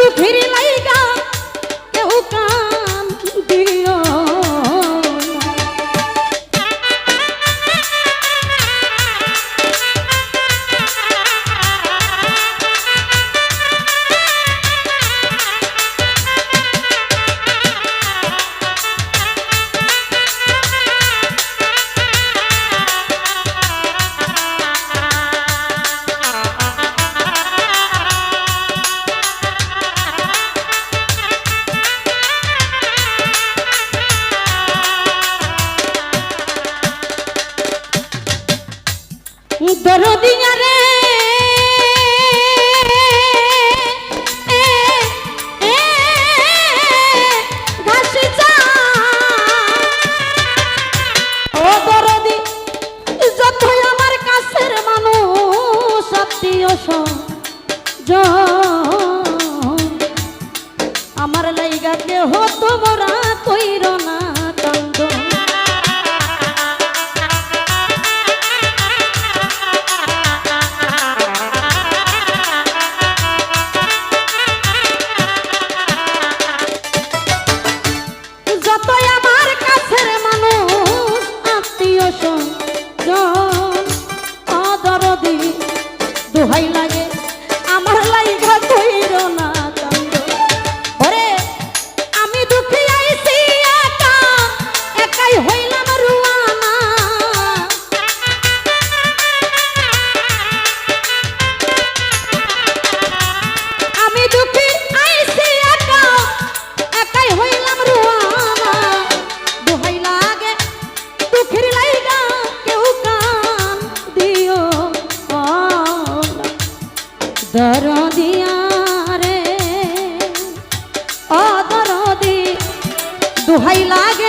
দুঃখের লাইগা দোহাই লাগে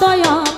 তয়া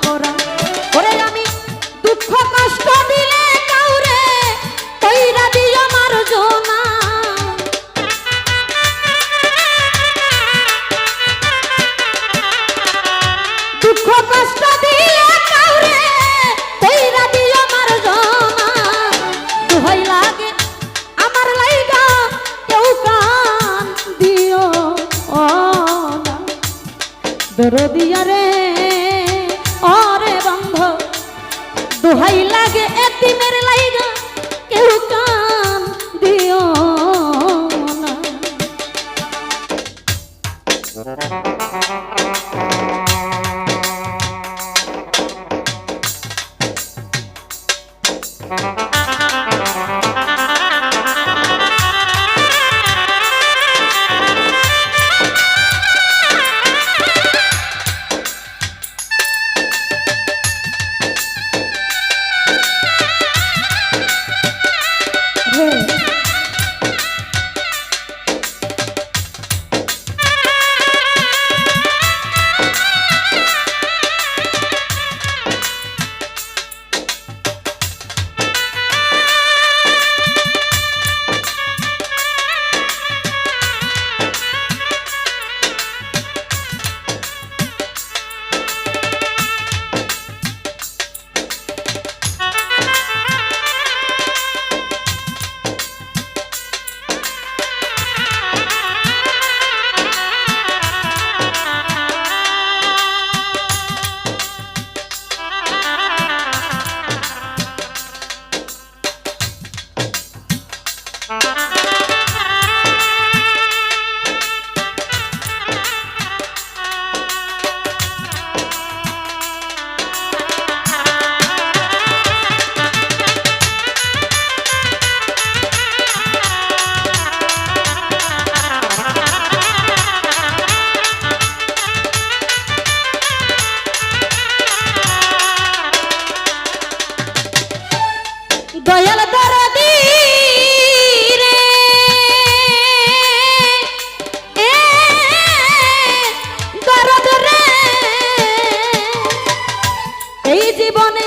জীবনে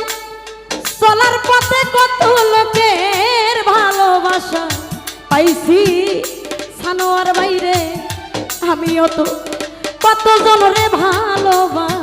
চলার পথে কত লোকের ভালোবাসা পাইছি আমিও তো কতজন রে ভালোবাসা।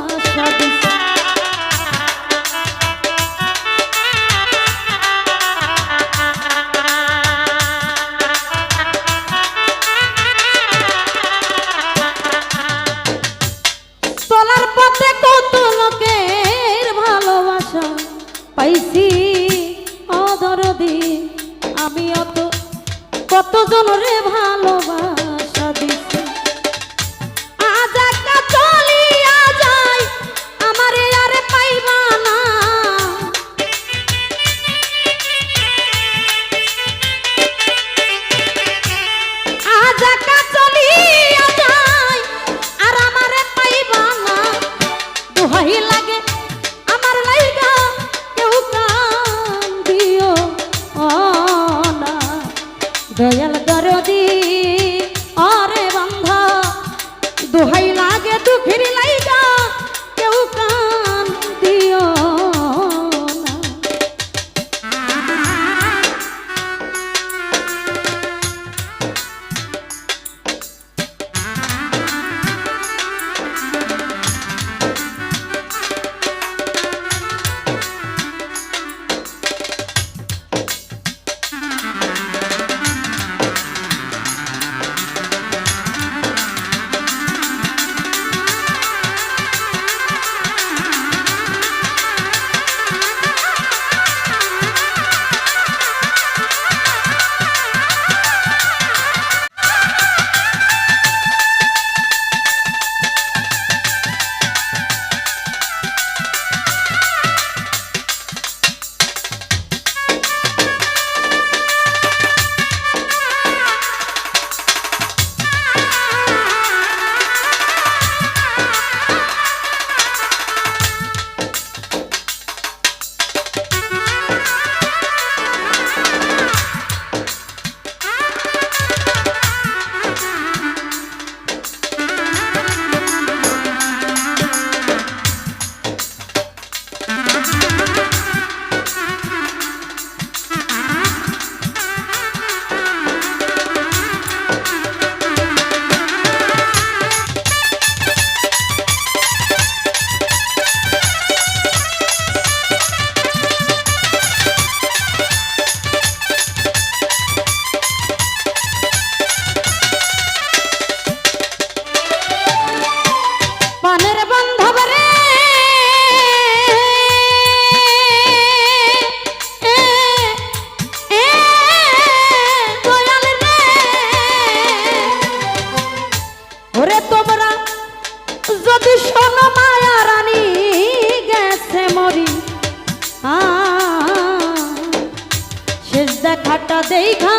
দেখা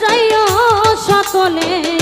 যাইও সকলে।